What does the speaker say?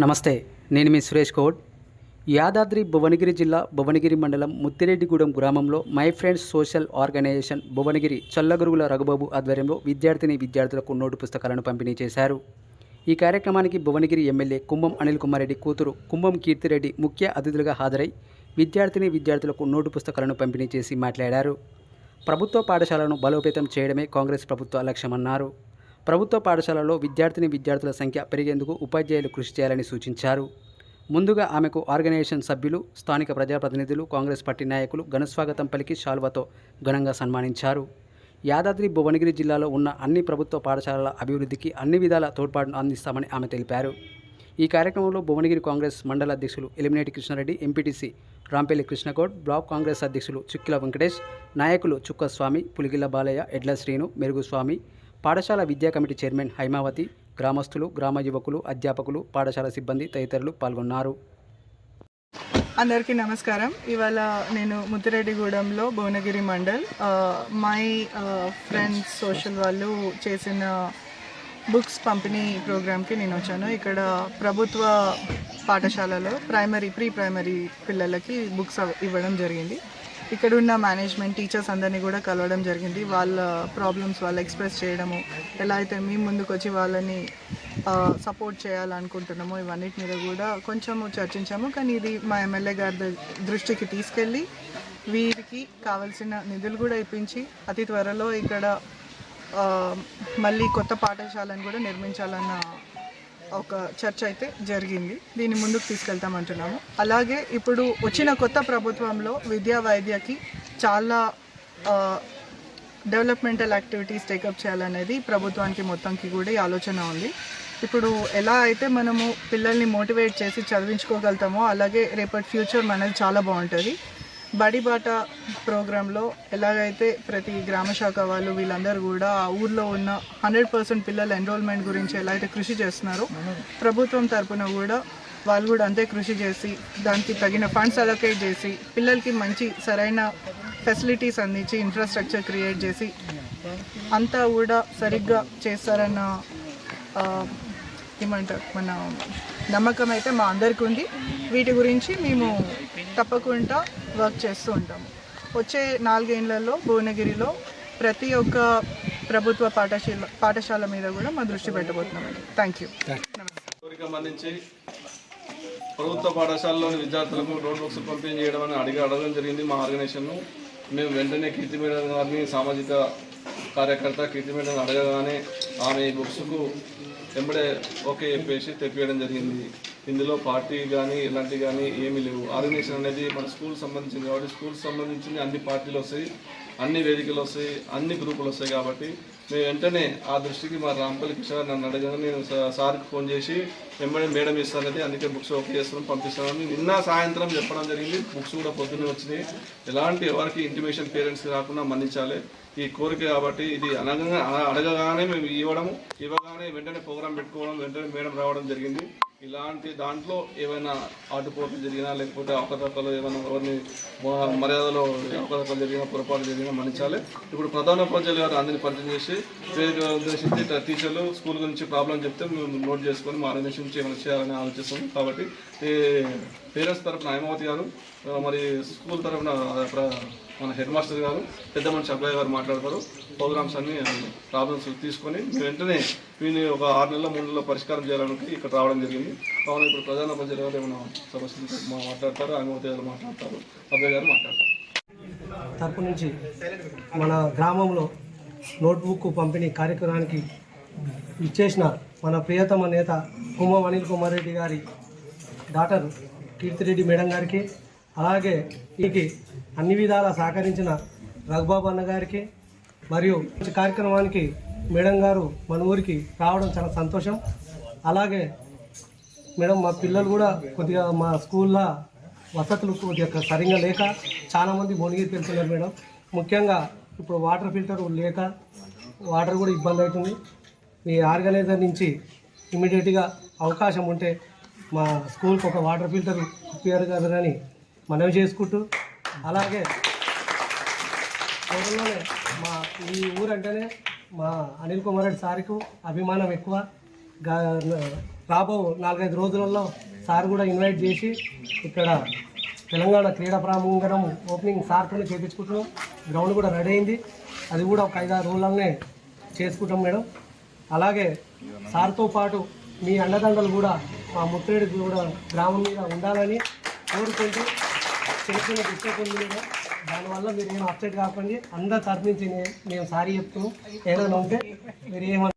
నమస్తే నేను మీ సురేష్ కోడ్. యాదాద్రి భువనగిరి జిల్లా భువనగిరి మండలం ముత్తిరెడ్డిగూడెం గ్రామంలో my friends social organisation Bhuvanagiri Challagurugula Raghubabu ఆధ్వర్యంలో విద్యార్థిని విద్యార్థులకు నోటు పుస్తకాలను పంపిణీ చేశారు. ఈ కార్యక్రమానికి భువనగిరి ఎమ్మెల్యే కుంభం అనిల్ కుమార్ రెడ్డి కూతురు కుంభం కీర్తిరెడ్డి ముఖ్య అతిథులుగా హాజరై విద్యార్థిని విద్యార్థులకు నోటు పుస్తకాలను పంపిణీ చేసి మాట్లాడారు. ప్రభుత్వ పాఠశాలను బలోపేతం చేయడమే కాంగ్రెస్ ప్రభుత్వ లక్ష్యమన్నారు. ప్రభుత్వ పాఠశాలలో విద్యార్థిని విద్యార్థుల సంఖ్య పెరిగేందుకు ఉపాధ్యాయులు కృషి చేయాలని సూచించారు. ముందుగా ఆమెకు ఆర్గనైజేషన్ సభ్యులు స్థానిక ప్రజాప్రతినిధులు కాంగ్రెస్ పార్టీ నాయకులు ఘనస్వాగతం పలికి శాల్వతో ఘనంగా సన్మానించారు. యాదాద్రి భువనగిరి జిల్లాలో ఉన్న అన్ని ప్రభుత్వ పాఠశాలల అభివృద్ధికి అన్ని విధాల తోడ్పాటును అందిస్తామని ఆమె తెలిపారు. ఈ కార్యక్రమంలో భువనగిరి కాంగ్రెస్ మండల అధ్యక్షులు Elimineti Krishnareddy MPTC Rampalli Krishnagoud block Congress అధ్యక్షులు చుక్కిల వెంకటేష్ నాయకులు చుక్కస్వామి పులిగిల్ల బాలయ్య ఎడ్ల శ్రీను మెరుగుస్వామి పాఠశాల విద్యా కమిటీ చైర్మన్ హైమావతి గ్రామస్తులు గ్రామ యువకులు అధ్యాపకులు పాఠశాల సిబ్బంది తదితరులు పాల్గొన్నారు. అందరికీ నమస్కారం. ఇవాళ నేను ముద్దిరెడ్డిగూడెంలో Bhuvanagiri mandal my friends social వాళ్ళు చేసిన బుక్స్ పంపిణీ ప్రోగ్రామ్కి నేను వచ్చాను. ఇక్కడ ప్రభుత్వ పాఠశాలలో ప్రైమరీ ప్రీ ప్రైమరీ పిల్లలకి బుక్స్ ఇవ్వడం జరిగింది. ఇక్కడ ఉన్న మేనేజ్మెంట్ టీచర్స్ అందరినీ కూడా కలవడం జరిగింది. వాళ్ళ ప్రాబ్లమ్స్ వాళ్ళు ఎక్స్ప్రెస్ చేయడము ఎలా అయితే మేము ముందుకు వచ్చి వాళ్ళని సపోర్ట్ చేయాలనుకుంటున్నామో ఇవన్నిటి మీద కూడా కొంచెము చర్చించాము. కానీ ఇది మా ఎమ్మెల్యే గారి ద- దృష్టికి తీసుకెళ్ళి వీరికి కావాల్సిన నిధులు కూడా ఇప్పించి అతి త్వరలో ఇక్కడ మళ్ళీ కొత్త పాఠశాలను కూడా నిర్మించాలన్న ఒక చర్చ అయితే జరిగింది. దీన్ని ముందుకు తీసుకెళ్తామంటున్నాము. అలాగే ఇప్పుడు వచ్చిన కొత్త ప్రభుత్వంలో విద్యా వైద్యకి చాలా డెవలప్మెంటల్ యాక్టివిటీస్ టేకప్ చేయాలనేది ప్రభుత్వానికి మొత్తంకి కూడా ఈ ఆలోచన ఉంది. ఇప్పుడు ఎలా అయితే మనము పిల్లల్ని మోటివేట్ చేసి చదివించుకోగలుగుతామో అలాగే రేపటి ఫ్యూచర్ మనది చాలా బాగుంటుంది. బడిబాట ప్రోగ్రాంలో ఎలాగైతే ప్రతి గ్రామ శాఖ వాళ్ళు వీళ్ళందరూ కూడా ఆ ఊర్లో ఉన్న హండ్రెడ్ పర్సెంట్ పిల్లల ఎన్రోల్మెంట్ గురించి ఎలా అయితే కృషి చేస్తున్నారో ప్రభుత్వం తరపున కూడా వాళ్ళు కూడా అంతే కృషి చేసి దానికి తగిన ఫండ్స్ అలొకేట్ చేసి పిల్లలకి మంచి సరైన ఫెసిలిటీస్ అందించి ఇన్ఫ్రాస్ట్రక్చర్ క్రియేట్ చేసి అంతా కూడా సరిగ్గా చేస్తారన్న ఏమంటారు మన నమ్మకం అయితే మా అందరికీ ఉంది వీటి గురించి మేము తప్పకుండా వర్క్ చేస్తూ ఉంటాము. వచ్చే నాలుగేళ్ళలో భువనగిరిలో ప్రతి ఒక్క ప్రభుత్వ పాఠశాల పాఠశాల మీద కూడా మా దృష్టి పెట్టబోతున్నామండి. థ్యాంక్ యూ కోరిక మన్నించి ప్రభుత్వ పాఠశాలలోని విద్యార్థులకు నోట్ బుక్స్ పంపిణీ చేయడం అని అడిగి అడగడం జరిగింది మా ఆర్గనైజేషన్ను. మేము వెంటనే కీర్తి మేడం గారిని సామాజిక కార్యకర్త కీర్తి మేడం అడగగానే ఆమె ఈ బుక్స్కు వెంబడే ఓకే చెప్పేసి తెప్పియడం జరిగింది. ఇందులో పార్టీ కానీ ఇలాంటివి కానీ ఏమీ లేవు. ఆర్గనైజేషన్ అనేది మన స్కూల్ సంబంధించింది కాబట్టి స్కూల్ సంబంధించింది అన్ని పార్టీలు వస్తాయి అన్ని వేదికలు వస్తాయి అన్ని గ్రూపులు వస్తాయి కాబట్టి మేము వెంటనే ఆ దృష్టికి మా రాంపల్లి కిషోర్ నన్ను అడగను నేను సార్కి ఫోన్ చేసి వెంబడి మేడం ఇస్తానది అందుకే బుక్స్ ఓకే చేస్తున్నాం పంపిస్తానని. నిన్న సాయంత్రం చెప్పడం జరిగింది. బుక్స్ కూడా పొద్దున్నే వచ్చినాయి. ఎలాంటి ఎవరికి ఇంటిమేషన్ పేరెంట్స్కి రాకుండా మన్నించాలి. ఈ కోరిక కాబట్టి ఇది అనగా అడగగానే మేము ఇవ్వడము ఇవ్వగానే వెంటనే ప్రోగ్రాం పెట్టుకోవడం వెంటనే మేడం రావడం జరిగింది. ఇలాంటి దాంట్లో ఏమైనా ఆటుపోట్లు జరిగినా లేకపోతే అవకతవకలు ఏమైనా ఎవరిని మర్యాదలో అవకతవకలు జరిగినా పొరపాటు జరిగినా మన్నించాలి. ఇప్పుడు ప్రధాన ఉపాధ్యాయులు గారు అందరినీ పరిచయం చేసి ఉద్దేశించి టీచర్లు స్కూల్ గురించి ప్రాబ్లం చెప్తే మేము నోట్ చేసుకొని మా ఆర్గనైజేషన్ నుంచి ఏమైనా చేయాలని ఆలోచిస్తాం కాబట్టి పేరెంట్స్ తరఫున హైమావతి గారు మరి స్కూల్ తరఫున మన హెడ్ మాస్టర్ గారు పెద్ద మనిషి అబ్బాయి గారు మాట్లాడతారు. ప్రోగ్రామ్స్ అన్ని ప్రాబ్లమ్స్ తీసుకొని వెంటనే వీని ఒక ఆరు నెలల మూడు నెలల పరిష్కారం చేయాలని ఇక్కడ రావడం జరిగింది. కావున ఇప్పుడు ప్రధాన పంచాయతీ గారు ఏమైనా సమస్యలు మాట్లాడతారు? అనుమతి గారు మాట్లాడతారు. అబ్బాయి గారు మాట్లాడతారు. తరపు నుంచి మన గ్రామంలో నోట్బుక్ పంపిణీ కార్యక్రమానికి ఇచ్చేసిన మన ప్రియతమ నేత కుమ్మం అనిల్ కుమార్ రెడ్డి గారి డాటర్ కీర్తిరెడ్డి మేడం గారికి అలాగే వీరికి అన్ని విధాలా సహకరించిన రఘుబాబు అన్న గారికి మరియు కార్యక్రమానికి మేడం గారు మన ఊరికి రావడం చాలా సంతోషం. అలాగే మేడం మా పిల్లలు కూడా కొద్దిగా మా స్కూల్లో వసతులు కొద్దిగా సరిగా లేక చాలామంది మునిగి తెలుస్తున్నారు మేడం. ముఖ్యంగా ఇప్పుడు వాటర్ ఫిల్టర్ లేక వాటర్ కూడా ఇబ్బంది అవుతుంది. మీ ఆర్గనైజర్ నుంచి ఇమీడియట్గా అవకాశం ఉంటే మా స్కూల్కి ఒక వాటర్ ఫిల్టర్ ఇప్పారు కదరని మనవి చేసుకుంటూ అలాగే త్వరలోనే మా ఈ ఊరంటేనే మా అనిల్ కుమార్ రెడ్డి సార్కు అభిమానం ఎక్కువ. రాబో నాలుగైదు రోజులలో సార్ కూడా ఇన్వైట్ చేసి ఇక్కడ తెలంగాణ క్రీడా ప్రాంగణం ఓపెనింగ్ సార్తోనే చేయించుకుంటున్నాం గ్రౌండ్ కూడా రెడీ అయింది. అది కూడా ఒక ఐదారు రోజులనే చేసుకుంటాం మేడం. అలాగే సార్తో పాటు మీ అండదండలు కూడా మా ముత్తేడు కూడా గ్రామం మీద ఉండాలని కోరుకుంటూ చిన్న చిన్న డిస్టర్బ్ ఉంది మేడం దానివల్ల మీరు ఏం అప్సెట్ కాకండి. అందరు తరపు నుంచి నే- మేము సారీ చెప్తున్నాం ఏదైనా ఉంటే మీరు ఏమన్నా